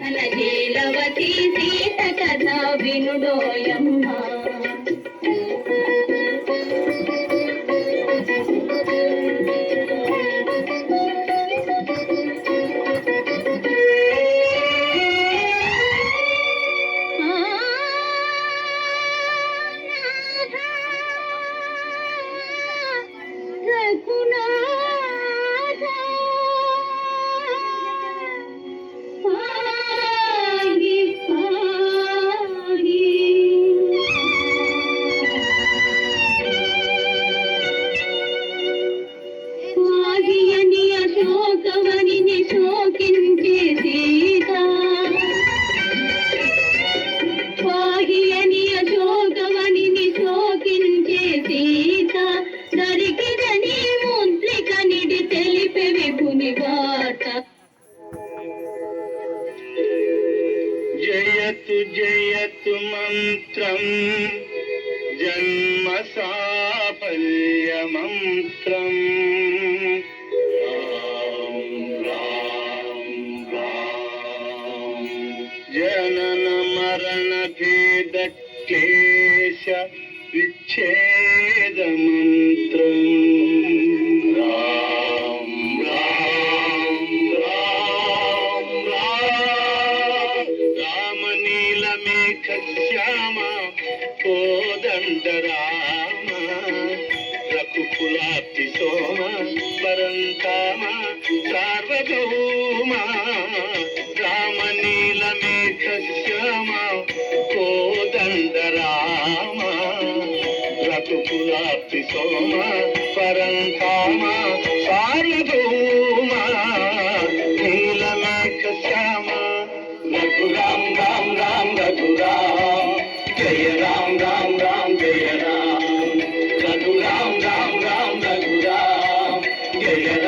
కనజీలవతి సీత కథ వినుడోయమ్మ. రఘునా జయతు జయతు మంత్రం. జన్మ సాఫల్య మంత్రం జనన మరణ భేద క్లేశ విచ్ఛేద కోదండరామ రఘుకులాతి సోమ పరంతామ సార్వభౌమ రామ నీలమేఘ శ్యామ కోదండరామ రఘుకులాతి సోమ పరంతామా Yeah, yeah, yeah.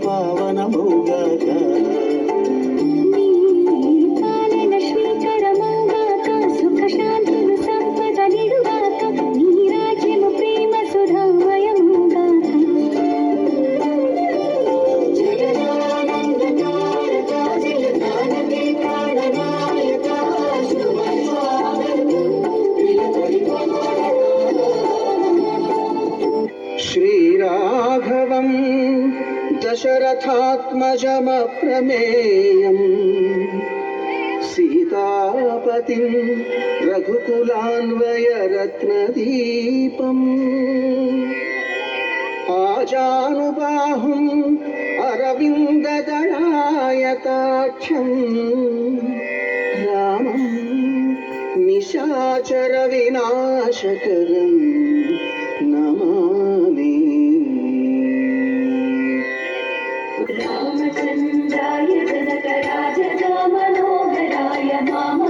Oh. దశరథాత్మజమప్రమేయం. సీతాపతిం రఘుకులాన్వయరత్నదీపం. ఆజానుబాహుం అరవిందదళాయతాక్షం. రామం నిశాచర వినాశకరం चन्दाय जनकराज मनोहराय माम